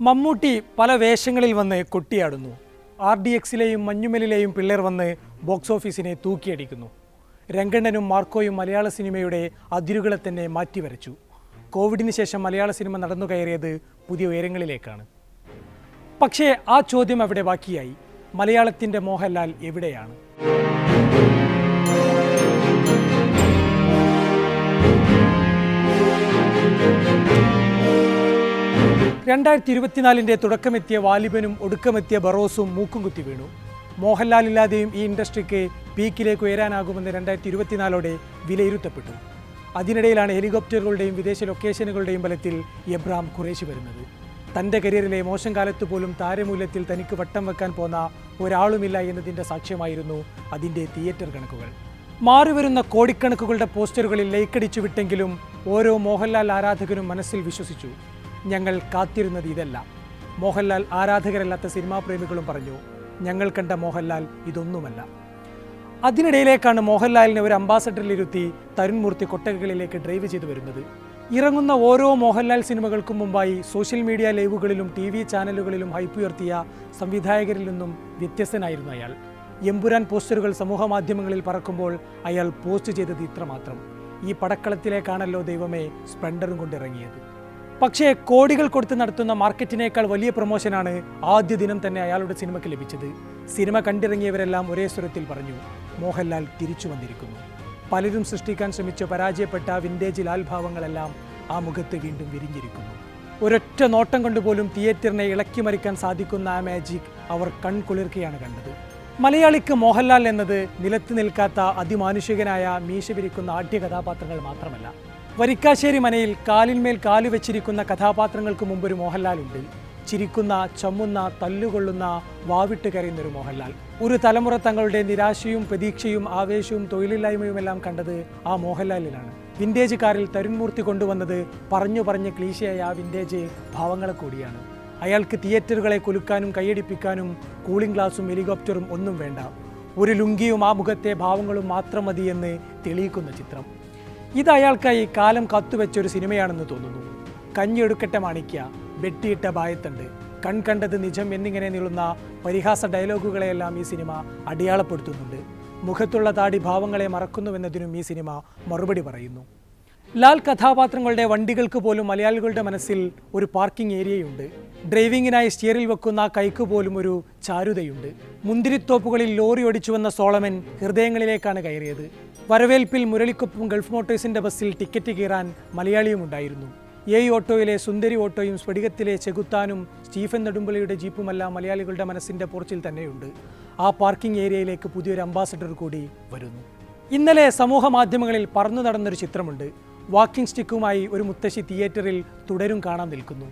മമ്മൂട്ടി പല വേഷങ്ങളിൽ വന്ന് കൊട്ടിയാടുന്നു. ആർ ഡി എക്സിലെയും മഞ്ഞുമലിലെയും പിള്ളേർ വന്ന് ബോക്സ് ഓഫീസിനെ തൂക്കിയടിക്കുന്നു. രംഗണ്ണനും മാർക്കോയും മലയാള സിനിമയുടെ അതിരുകളെ തന്നെ മാറ്റിവരച്ചു. കോവിഡിന് ശേഷം മലയാള സിനിമ നടന്നു കയറിയത് പുതിയ ഉയരങ്ങളിലേക്കാണ്. പക്ഷേ ആ ചോദ്യം അവിടെ ബാക്കിയായി. മലയാളത്തിന്റെ മോഹൻലാൽ എവിടെയാണ്? രണ്ടായിരത്തി ഇരുപത്തിനാലിന്റെ തുടക്കമെത്തിയ വാലിബനും ഒടുക്കമെത്തിയ ബറോസും മൂക്കും കുത്തി വീണു. മോഹൻലാൽ ഇല്ലാതെയും ഈ ഇൻഡസ്ട്രിക്ക് പീക്കിലേക്ക് ഉയരാനാകുമെന്ന് രണ്ടായിരത്തി ഇരുപത്തിനാലോടെ വിലയിരുത്തപ്പെട്ടു. അതിനിടയിലാണ് ഹെലികോപ്റ്ററുകളുടെയും വിദേശ ലൊക്കേഷനുകളുടെയും ബലത്തിൽ എബ്രാം കുറേശ് വരുന്നത്. തന്റെ കരിയറിലെ മോശം കാലത്ത് പോലും താരമൂല്യത്തിൽ തനിക്ക് വട്ടം വെക്കാൻ പോന്ന ഒരാളുമില്ല എന്നതിന്റെ സാക്ഷ്യമായിരുന്നു അതിന്റെ തിയേറ്റർ കണക്കുകൾ. മാറിവരുന്ന കോടിക്കണക്കുകളുടെ പോസ്റ്ററുകളിൽ ലൈക്കടിച്ചു വിട്ടെങ്കിലും ഓരോ മോഹൻലാൽ ആരാധകനും മനസ്സിൽ വിശ്വസിച്ചു. ഞങ്ങൾ കാത്തിരുന്നത് ഇതല്ല. മോഹൻലാൽ ആരാധകരല്ലാത്ത സിനിമാ പ്രേമികളും പറഞ്ഞു ഞങ്ങൾ കണ്ട മോഹൻലാൽ ഇതൊന്നുമല്ല. അതിനിടയിലേക്കാണ് മോഹൻലാലിനെ ഒരു അംബാസഡറിലിരുത്തി തരുൺമൂർത്തി കൊട്ടകകളിലേക്ക് ഡ്രൈവ് ചെയ്തു വരുന്നത്. ഇറങ്ങുന്ന ഓരോ മോഹൻലാൽ സിനിമകൾക്കും മുമ്പായി സോഷ്യൽ മീഡിയ ലൈവുകളിലും ടി വി ചാനലുകളിലും ഹൈപ്പ് ഉയർത്തിയ സംവിധായകരിൽ നിന്നും വ്യത്യസ്തനായിരുന്നു അയാൾ. എമ്പുരാൻ പോസ്റ്ററുകൾ സമൂഹമാധ്യമങ്ങളിൽ പറക്കുമ്പോൾ അയാൾ പോസ്റ്റ് ചെയ്തത് ഇത്രമാത്രം. ഈ പടക്കളത്തിലേക്കാണല്ലോ ദൈവമേ സ്പ്ലെൻഡറും കൊണ്ടിറങ്ങിയത്. പക്ഷേ കോടികൾ കൊടുത്ത് നടത്തുന്ന മാർക്കറ്റിനേക്കാൾ വലിയ പ്രൊമോഷനാണ് ആദ്യ ദിനം തന്നെ അയാളുടെ സിനിമയ്ക്ക് ലഭിച്ചത്. സിനിമ കണ്ടിറങ്ങിയവരെല്ലാം ഒരേ സ്വരത്തിൽ പറഞ്ഞു മോഹൻലാൽ തിരിച്ചു വന്നിരിക്കുന്നു. പലരും സൃഷ്ടിക്കാൻ ശ്രമിച്ച പരാജയപ്പെട്ട വിന്റേജ് ലാൽഭാവങ്ങളെല്ലാം ആ മുഖത്ത് വീണ്ടും വിരിഞ്ഞിരിക്കുന്നു. ഒരൊറ്റ നോട്ടം കൊണ്ടുപോലും തിയേറ്ററിനെ ഇളക്കി മറിക്കാൻ സാധിക്കുന്ന ആ മാജിക് അവർ കൺകുളിർക്കുകയാണ് കണ്ടത്. മലയാളിക്ക് മോഹൻലാൽ എന്നത് നിലത്ത് നിൽക്കാത്ത അതിമാനുഷികനായ മീശ വിരിക്കുന്ന ആദ്യ കഥാപാത്രങ്ങൾ മാത്രമല്ല. വരിക്കാശ്ശേരി മനയിൽ കാലിന്മേൽ കാലു വെച്ചിരിക്കുന്ന കഥാപാത്രങ്ങൾക്ക് മുമ്പൊരു മോഹൻലാലുണ്ട്. ചിരിക്കുന്ന ചമ്മുന്ന തല്ലുകൊള്ളുന്ന വാവിട്ട് കരയുന്ന ഒരു മോഹൻലാൽ. ഒരു തലമുറ തങ്ങളുടെ നിരാശയും പ്രതീക്ഷയും ആവേശവും തൊഴിലില്ലായ്മയും എല്ലാം കണ്ടത് ആ മോഹൻലാലിലാണ് വിന്റേജ് കാറിൽ തരുൺമൂർത്തി കൊണ്ടുവന്നത് പറഞ്ഞു പറഞ്ഞ് ക്ലീശയായ ആ വിന്റേജ് ഭാവങ്ങളെ കൂടിയാണ്. അയാൾക്ക് തിയേറ്ററുകളെ കുലുക്കാനും കൈയടിപ്പിക്കാനും കൂളിംഗ് ഗ്ലാസും ഹെലികോപ്റ്ററും ഒന്നും വേണ്ട. ഒരു ലുങ്കിയും ആ മുഖത്തെ ഭാവങ്ങളും മാത്രം മതിയെന്ന് തെളിയിക്കുന്ന ചിത്രം. ഇത് അയാൾക്കായി കാലം കത്തുവെച്ച ഒരു സിനിമയാണെന്ന് തോന്നുന്നു. കഞ്ഞിയെടുക്കട്ടെ മാണിക്യ വെട്ടിയിട്ട ബായത്തണ്ട് കൺകണ്ടത് നിജം എന്നിങ്ങനെ നീളുന്ന പരിഹാസ ഡയലോഗുകളെയെല്ലാം ഈ സിനിമ അടയാളപ്പെടുത്തുന്നുണ്ട്. മുഖത്തുള്ള താടി ഭാവങ്ങളെ മറക്കുന്നുവെന്നതിനും ഈ സിനിമ മറുപടി പറയുന്നു. ലാൽ കഥാപാത്രങ്ങളുടെ വണ്ടികൾക്ക് പോലും മലയാളികളുടെ മനസ്സിൽ ഒരു പാർക്കിംഗ് ഏരിയയുണ്ട്. ഡ്രൈവിങ്ങിനായി സ്റ്റിയറിൽ വെക്കുന്ന കൈക്ക് പോലും ഒരു ചാരുതയുണ്ട്. മുന്തിരിത്തോപ്പുകളിൽ ലോറി ഓടിച്ചു വന്ന സോളമൻ ഹൃദയങ്ങളിലേക്കാണ് കയറിയത്. വരവേൽപ്പിൽ മുരളിക്കൊപ്പം ഗൾഫ് മോട്ടോഴ്സിന്റെ ബസ്സിൽ ടിക്കറ്റ് കീറാൻ മലയാളിയും ഉണ്ടായിരുന്നു. എ ഓട്ടോയിലെ സുന്ദരി ഓട്ടോയും സ്ഫടികത്തിലെ ചെകുത്താനും സ്റ്റീഫൻ നെടുമ്പള്ളിയുടെ ജീപ്പുമെല്ലാം മലയാളികളുടെ മനസ്സിന്റെ പോർച്ചിൽ തന്നെയുണ്ട്. ആ പാർക്കിംഗ് ഏരിയയിലേക്ക് പുതിയൊരു അംബാസഡർ കൂടി വരുന്നു. ഇന്നലെ സമൂഹ മാധ്യമങ്ങളിൽ പറന്നു നടന്നൊരു ചിത്രമുണ്ട്. വാക്കിംഗ് സ്റ്റിക്കുമായി ഒരു മുത്തശ്ശി തിയേറ്ററിൽ തുടരും കാണാൻ നിൽക്കുന്നു.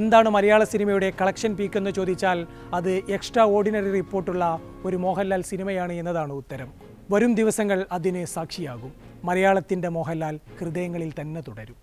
എന്താണ് മലയാള സിനിമയുടെ കളക്ഷൻ പീക്ക് എന്ന് ചോദിച്ചാൽ അത് എക്സ്ട്രാ ഓർഡിനറി റിപ്പോർട്ടുള്ള ഒരു മോഹൻലാൽ സിനിമയാണ് എന്നതാണ് ഉത്തരം. വരും ദിവസങ്ങൾ അതിന് സാക്ഷിയാകും. മലയാളത്തിന്റെ മോഹൻലാൽ ഹൃദയങ്ങളിൽ തന്നെ തുടരും.